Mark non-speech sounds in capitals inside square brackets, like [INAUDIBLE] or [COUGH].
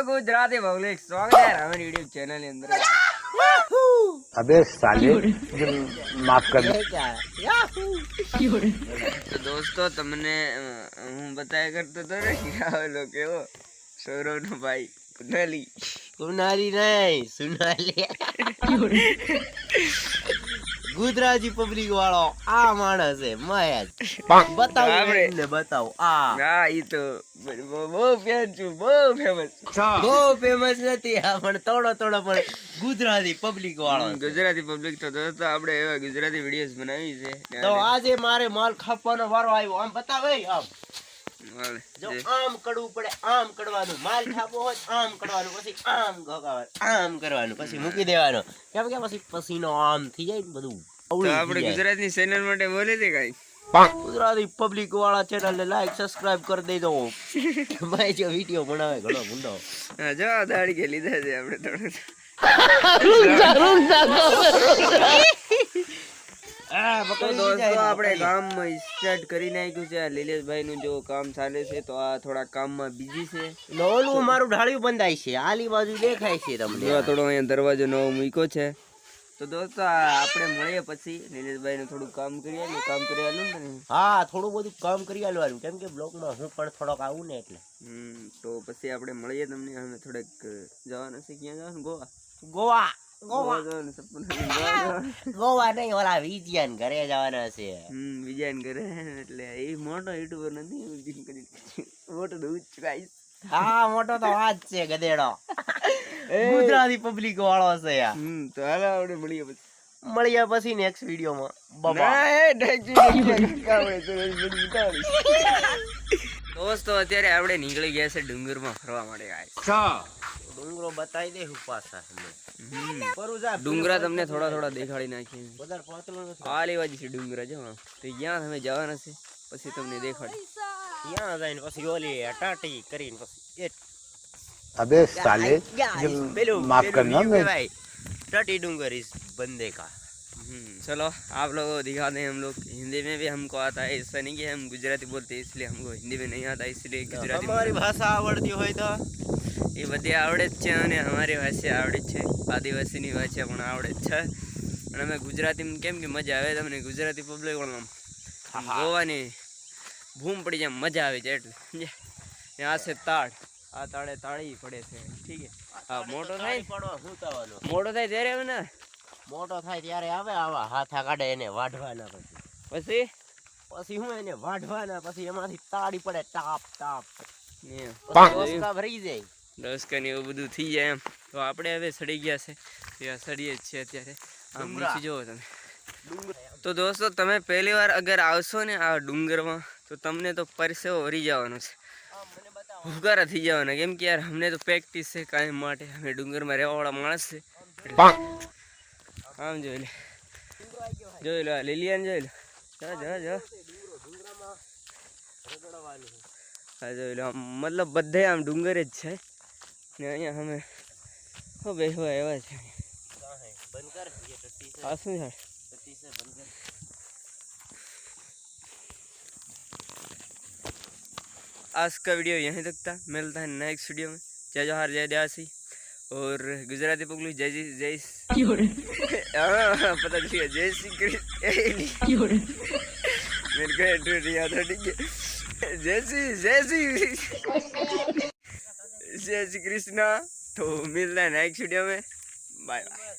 Gujarati public સ્વાગત છે Ravan YouTube channel ની અંદર अबे साले माफ करना તો દોસ્તો તમને અ, હું બતાવ્યા કરતો હતો ને કે આ ઓલો કેવો સૌરવ નો ભાઈ કુનાલી સોનારી નહીં સોનાલી [LAUGHS] ગુજરાતી પબ્લિક વાળો આ માણસ છે મહેશ. બતાવો એમને બતાવો. આ ના ઈ તો બહુ ફેન છું બહુ ફેમસ બહુ ફેમસ નથી આ પણ થોડો થોડો પણ ગુજરાતી પબ્લિક વાળો ગુજરાતી પબ્લિક તો દોસ્તો આપણે એવા ગુજરાતી વિડીયોઝ બનાવી છે. તો આજે મારે માલ ખાપવાનો વારો આવ્યો. આમ બતાવે આમ. જો આમ કડવું પડે આમ કડવાનું. માલ ખાવો હોય આમ કડવાનું પછી આમ ઘોકાવાનું આમ કરવાનું પછી મૂકી દેવાનું. કેમ કે પછી પસીનો આમ થઈ જાય ને બધું આપણે ગુજરાતની ચેનલ માટે બોલે છે કઈ? ગુજરાતી પબ્લિક વાળા ચેનલ ને લાઈક સબસ્ક્રાઇબ કરી દેજો. ભાઈ જો વિડિયો બનાવે ઘણો ગુંડો. હા જો દાડી કે લીધા છે આપણે થોડું [LAUGHS] તો દોસ્તો આપણે કામ સ્ટાર્ટ કરી નાખ્યું છે. આ લીલેશભાઈ નું જો કામ ચાલે છે તો આ થોડા કામમાં બીજી છે. ઓલું મારું ઢાળિયું બંધાય છે. આલી બાજુ દેખાય છે તમને. થોડો અહીંયા દરવાજો નવો મૂક્યો છે. તો દોસ્તો આપણે મળીએ પછી. લીલેશભાઈ નું થોડું કામ કરી ને કામ કરી આલું ને હા થોડું બધું કામ કરી આલવાનું કેમ કે બ્લોકમાં હું પણ થોડોક આવું ને એટલે. તો પછી આપણે મળીએ તમને. અમે થોડેક જવાના છે. ક્યાં જવાનું? ગોવા. ગોવા. ગોવા. ગોવા જવાનું સપનું છે, ગોવા જવાનું. ગોવા નહીં ઓલા વિજયાન ઘરે જવાના છે. હમ વિજયન કરે એટલે એ મોટો યુટ્યુબર નથી મોટો તો ઉચ્ચ ગાઈસ હા મોટો તો વાત છે ગધેડો. ગુજરાતી પબ્લિક વાળો છે હમ તો હાલો આપણે મળીએ પછી. મળ્યા પછી નેક્સ્ટ વિડીયોમાં બાબા. દોસ્તો અત્યારે આપણે નીકળી ગયા છે ડુંગરમાં ફરવા માટે. ડુંગરો બતાવી દે હું પાછા હમ. પરું જા ડુંગરા તમને થોડા થોડા દેખાડી નાખીએ વધારે પાતળો નથી આ લેવા છે ડુંગરા જો આમ. તો ત્યાં તમે જવાના છે પછી તમને દેખાડી ત્યાં જઈને પછી ઓલી ટાટી કરીને પછી એ अबे साले પેલું माफ પેલું करना ન્યૂ मैं કહેવાય, टाटी डूंगर इस बंदे का हम्म, चलो आप लोगों को दिखाते हैं हम लोग हिंदी में भी हमको आता है ऐसा नहीं कि हम गुजराती बोलते हैं इसलिए हमको हिंदी में नहीं आता इसलिए गुजराती અમારી ભાષા આવડતી હોય તો એ બધી આવડે જ છે અને અમારી ભાષા આવડે જ છે. આદિવાસીની ભાષા પણ આવડે જ છે. અને અમે ગુજરાતીમાં કેમ કે મજા આવે તમને ગુજરાતી પબ્લિક પણ આમ ગોવાની ભૂમ પડી જાય મજા આવે છે એટલે. ને આ છે તાળ. આ તાળે તાળી પડે છે. ઠીક છે? હા મોટો થાય? મોટો થાય ત્યારે આવે ને? મોટો થાય ત્યારે આવે આવા હાથા કાઢે એને વાઢવાના પછી. પછી? પછી હું એને વાઢવાના પછી એમાંથી તાળી પડે ટાપ ટાપ. ભરી જાય. દસકા ને એવું બધું થઈ જાય એમ. તો આપણે હવે સડી ગયા છે. ત્યાં સડીએ જ છીએ અત્યારે. આમ. નીચે જુઓ તમે. તો દોસ્તો તમે પહેલી વાર અગર આવશો ને આ ડુંગરમાં તો તમને તો પરસેવો વરી જવાનો છે. હુકારા થઈ જવાના. કેમ કે યાર અમને તો પ્રેક્ટિસ છે કાંઈ માટે. અમે ડુંગરમાં રહેવાવાળા માણસ છે. આમ જોઈ લે. જોઈ લો લીલિયાને જોઈ લો. જા જા જા. હા જોઈ લો આમ મતલબ બધે આમ ડુંગર જ છે. ને અહીંયા અમે હો બેસવા એવા છે બંધ કર ये टट्टी से આ શું છે टट्टी से बंद कर आज का वीडियो यहीं तक था मिलता है नेक्स्ट वीडियो में जय जोहार जय दयासी और गुजराती पगलू जय जी जय हाँ, पता चल गया जय श्री कृष्ण मेरे को एड्रेस नहीं याद है ठीक है जय श्री जय श्री જય શ્રી કૃષ્ણ. તો મિલના નેક્સ્ટ વીડિયો બાય બાય